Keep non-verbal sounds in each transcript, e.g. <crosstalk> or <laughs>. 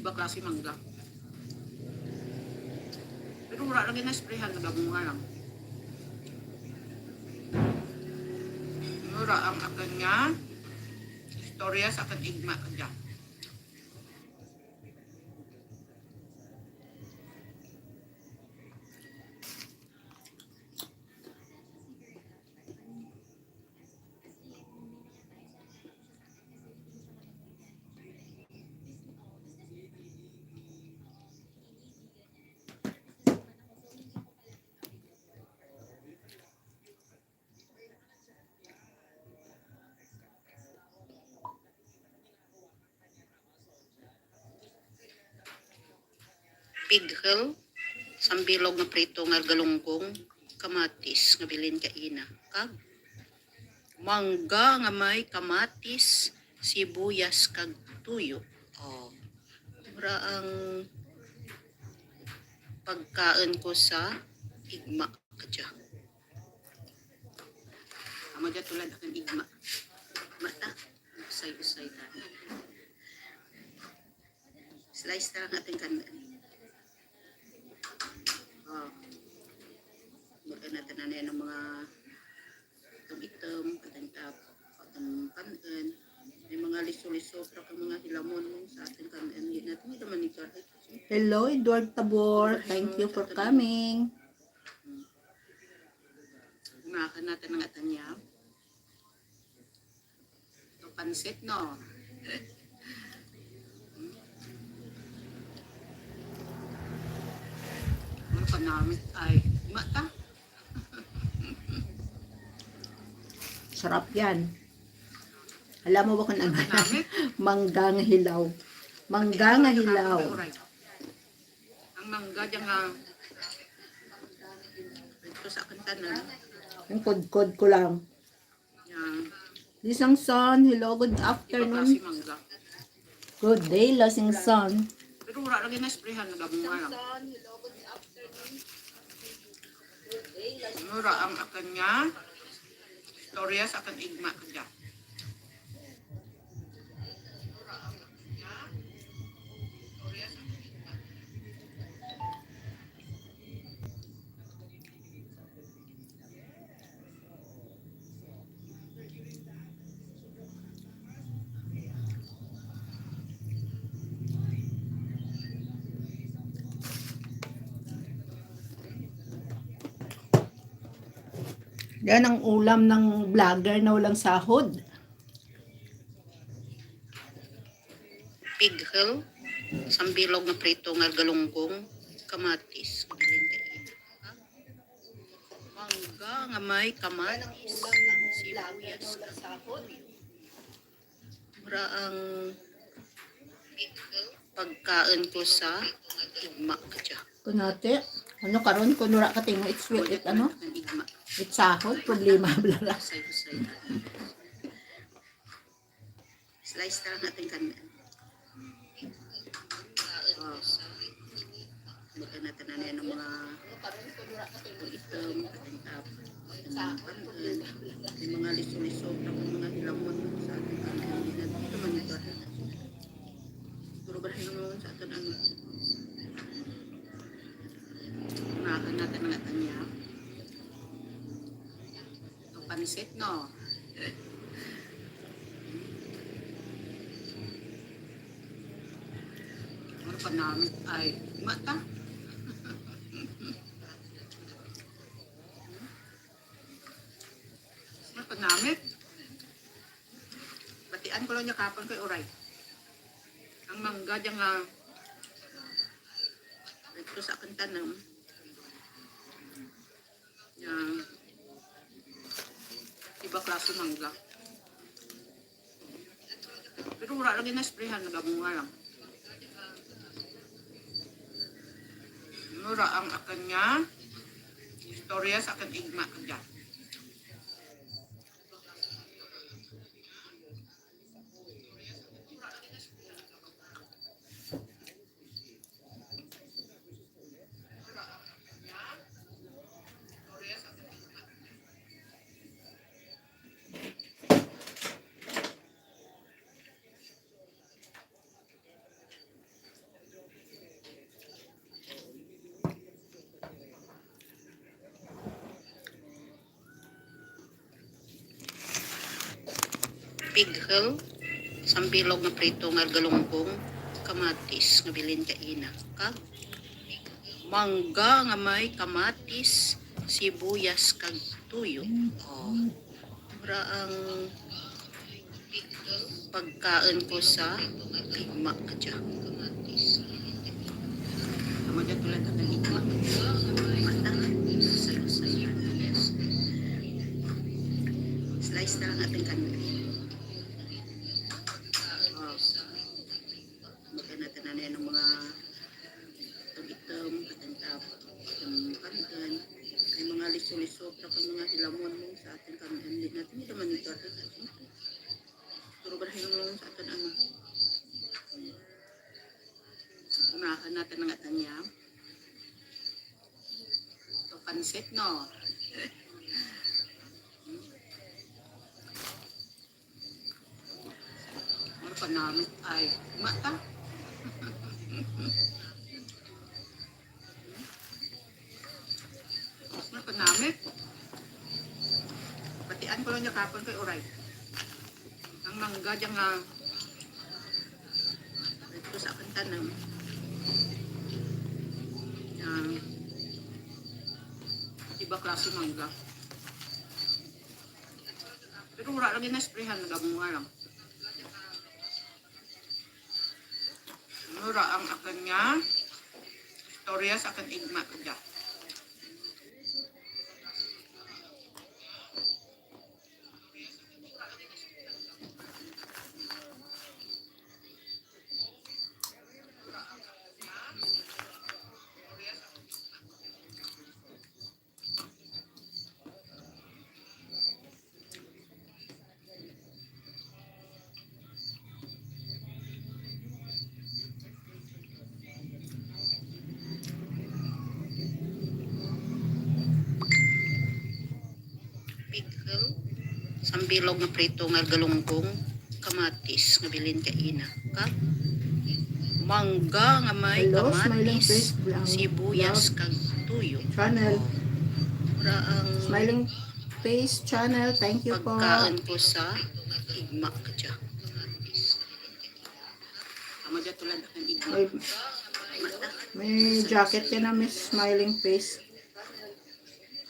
Iba klase mangga. Pero wala lang ginasprehan, nagabunga lang. Mura ang akan nga. Istorya sa akan igma ka dyan. Pighel, sambilog nga prito nga galunggong, kamatis nga bilin ka ina. Kag mangga nga may kamatis, sibuyas kag tuyo. Oh. Mura ang pagkaan ko sa igma kadya. Amo dya tulad akan igma. Mata, usay-usay ta. Slice ta lang ating kanan. Oh. Maka natin na ng mga itom-itom, katang tap, katang kanan. May mga liso-liso, pero kang mga hilamon sa ating kanan. Hindi natin, ikaw. Hello, Edward Tabor. Thank you for coming. Umakan natin ng atanya. Ito pansit, no? <laughs> Pa namin? Ay, mata. <laughs> Sarap yan. Alam mo ba kung ano? <laughs> Manggang hilaw. Manggang hilaw. Ang mangga dyan nga. Ito sa akin tanan. Yung kod-kod ko lang. Yan. Lisang son, hello, good afternoon. mangga. Good day, lasing son. Pero wala lang ginasprehan, nagabunga lang. Mura ang akan nga. Storya sa akan igma ka Yan ang ulam ng vlogger na walang sahod. pighel, sambilog na prito nga galunggong, kamatis. Mangga nga may kamatis, sibuyas. Mura ang pagkaan ko sa igma ka dyan. Kunati, ano karon kung nura ka tingo, it's with it, ano? Igma. It's sahod, problema. Husay-husay. Slice na lang natin kanan. Oh. Baka natin na yan ng mga itom, kating tap, kating may mga liso-liso, tapos mga hilamon sa ating kanan. Hindi natin ito manito. Siguro ba naman sa atin ano? Unakan natin ang ating niya. Ang pansit, no? Ano pa namin? Ay, mata. ano pa namin? Batian ko lang niya kapon kay Oray. Ang mangga dyan nga ito sa akin tanong. Yan. Iba klase mangga. Pero wala lang ginasprehan, nagabunga lang. Mura ang akan nga. Istorya sa akan igma ka dyan. Pighel, sambilog nga prito nga galunggong, kamatis nga bilin ka ina. Kag mangga nga may kamatis, sibuyas kag tuyo. Oh. Mura ang pagkaan ko sa igma ka dyan. Tama dyan tulad ang igma. Mata. Sayo-sayo. Slice na lang ating kanin. Oh. Magyan natin na yan ng mga tagitom, katantap, yung kanin. Ay mga liso-liso, tapos mga hilamon mo sa ating kanin. Hindi natin ito manitor. Puro barahin sa ating ano. Unahan natin ang ating yam. Ito pansit, no? Ano pa namin? Ay, mata. <laughs> Pa namin? Patian ko lang niya kapon kay Uray. Ang mangga dyan nga ito sa akin tanang yang iba klase mangga. Pero wala lagi na sprayhan, nagamunga lang. Mura ang akan niya. Storya sa akan igma ko dyan. Sambilog nga prito nga galunggong, kamatis nga bilin ka ina. Ka? Mangga nga may kamatis, sibuyas kag tuyo. Channel. Para ang Smiling Face Channel. Thank you po. pagkaan ko sa igma ka dyan tulad ang igma. May, jacket ka na, Miss Smiling Face.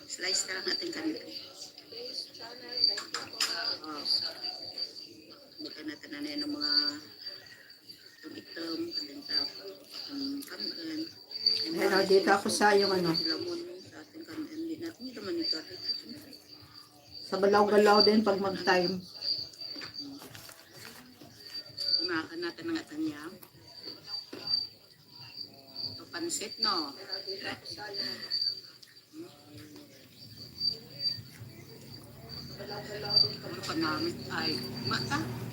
Slice na lang natin kanila. Natin na ng mga itom, kalintap, um, kanan. Hello, dito ako sa yung ano, sa galaw-galaw din pag mag-time. Unahan natin ng atang yam. Ito pansit, no? Ano pa namin? Ay, mata.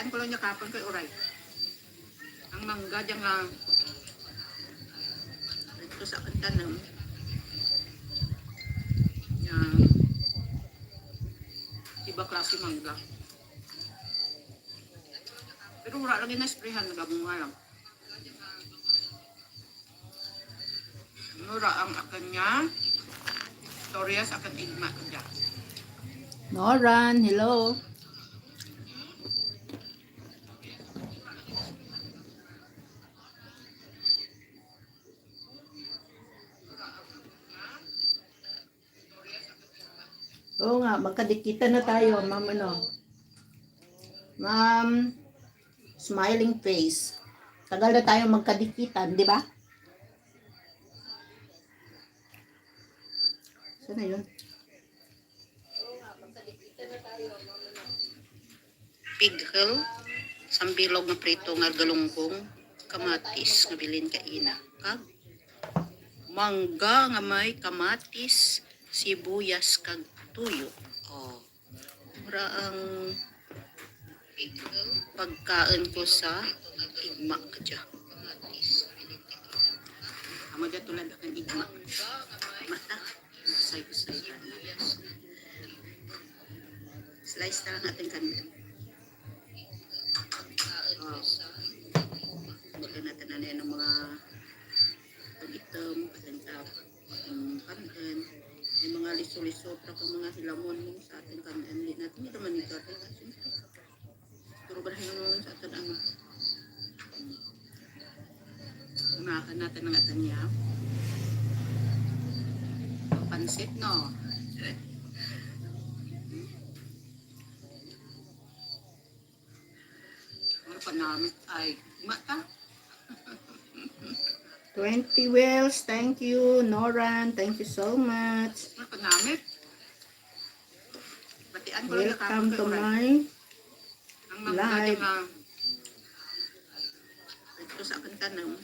Batian ko lang niya kapon kay Uray. Ang mangga dyan nga ito sa akin tanong. Yan. Iba klase mangga. Pero wala lang yung na-sprayhan, nagabunga lang. Mura ang akan niya. Storya sa akan igma ko dyan. Noran, hello. Oo nga, magkadikita na tayo, ma'am ano. Ma'am, smiling face. Tagal na tayo magkadikitan, di ba? Saan na yun? Pighel, sambilog nga prito nga galunggong, kamatis nga bilin ka ina. Kag mangga nga may kamatis, sibuyas kag tuyo. Oh. Mura ang pagkaan ko sa igma ka dyan. Amo dyan tulad ang igma. Mata. Sayo-sayo. Slice na lang natin kanila. Oh. Baka natin na ng mga lisod-lisod ra kang mga hilamon mo sa atin kan hindi natin hindi naman ito atin ba hilamon sa atin ano. Unakan natin ang atin niya pansit no? Pa namin ay mata 20 wheels, thank you. Noran, thank you so much. lang Welcome to my Live. ito sa akin tanong.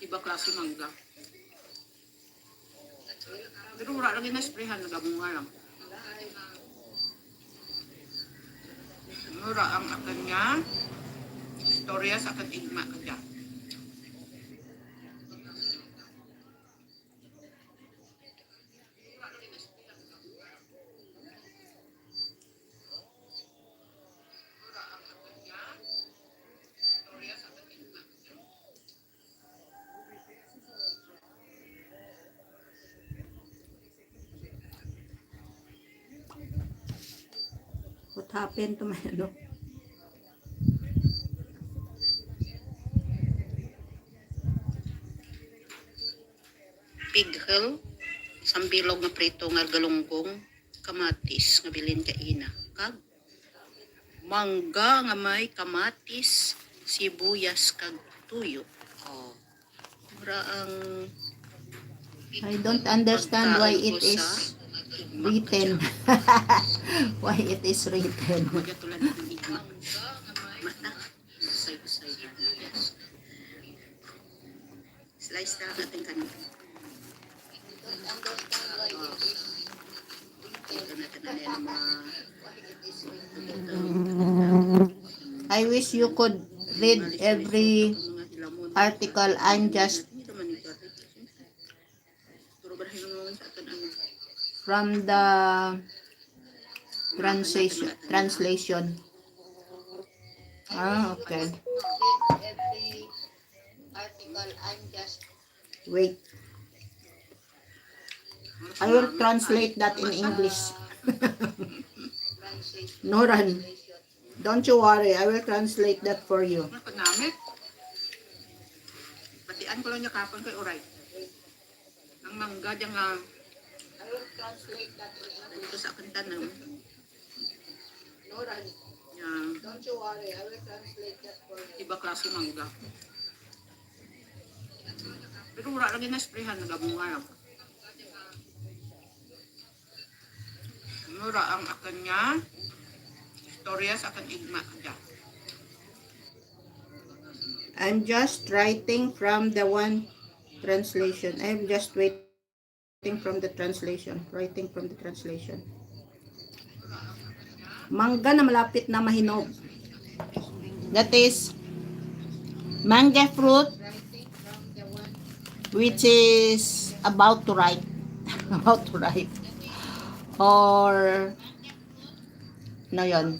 Iba klase mangga. Pero wala lagi na sprayhan, nagamunga lang. Mura ang akan niya. Istorya sa akan igma ka happened to my ano? pighel, sambilog nga prito nga galunggong, kamatis nga bilin ka ina. Kag mangga nga may kamatis, sibuyas kag tuyo. Oh. Mura ang I don't understand why it is written. <laughs> why it is written. Slice na natin mga I wish you could read every article. I'm just from the translation. Translation. Ah, okay. Wait. I will translate that in English. <laughs> Noran, don't you worry. I will translate that for you. Ano? Batian ko lang niya kapon kay Uray. Ang mangga I will translate that in dito sa akin tanong. Noran, Yan. don't you worry. I will translate that for you. Iba klase mangga. Pero wala lagi na sprayhan, nagamunga lang. Mura ang akan niya. Istorya sa akan igma dyan. I'm just writing from the one translation. I'm just waiting from the translation. Writing from the translation. Mangga na malapit na mahinog. That is manga fruit which is about to ripe. <laughs> about to ripe. Or ano yun?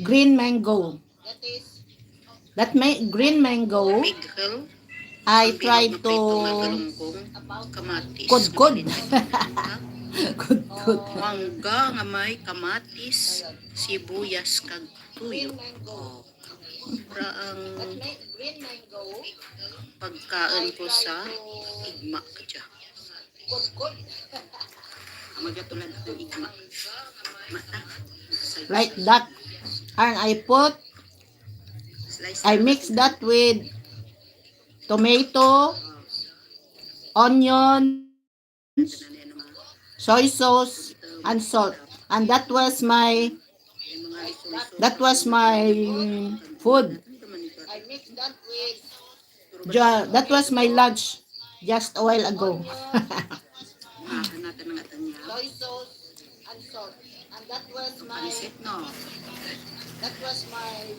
Green mango. That may green mango. Pighel. I tried to. Kudkod. good, <laughs> good. Mangga nga may kamatis, sibuyas kag tuyo. Oh. Para ang pagkaan ko sa igma ka dyan. Magatulan ako ng igma. Mata. Like that. And I put, I mix that with tomato, onion, soy sauce, and salt. And that was my, that was my food. I mixed that with, that was my lunch just a while ago. <laughs> Soy sauce and salt. And that was no? that was my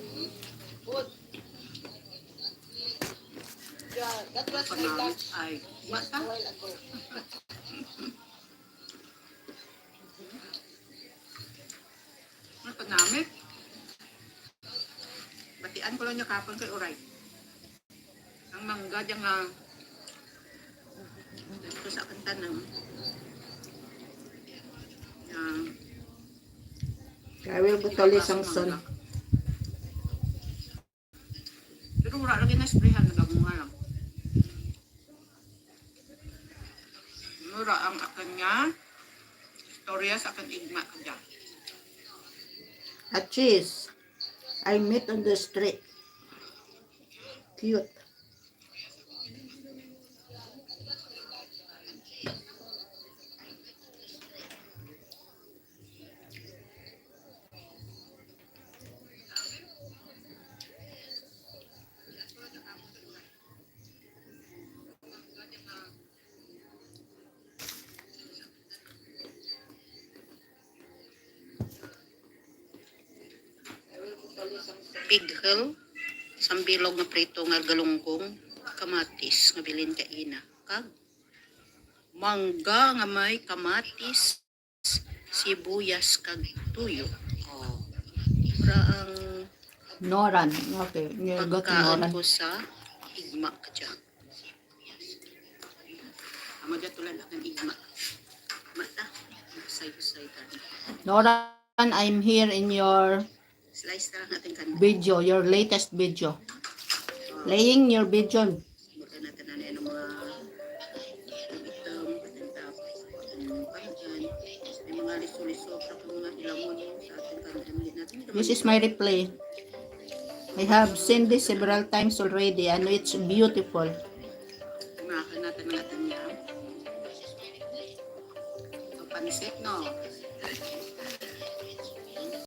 food. Yeah, that was Panamit ay mata. while ago. Ano panamit? Batian ko lang niya kapon kay Uray. Ang mangga dyan nga. Ito sa akin tanong. I will butali sang son. Pero wala lagi na sprayhan, nagamunga lang. Mura ang akan nga. Storya sa akan igma ka dyan. At cheese. I met on the street. Cute. Pighel, sambilog nga prito nga galunggong, kamatis nga bilin ka ina. Kag mangga nga may kamatis, sibuyas kag tuyo. Oh. Para ang Noran. Okay. You go to pagkaan Noran. ko sa igma ka dyan. Amo dyan tulad ang igma. Mata, ka. Noran, I'm here in your Slice na lang natin kan. video, your latest video. Playing your video. Bukan natin ano yung mga itom, patintap, ang panjan, may mga liso-liso, tapos mga ilamon sa ating kanila natin. This is my replay. I have seen this several times already and it's beautiful.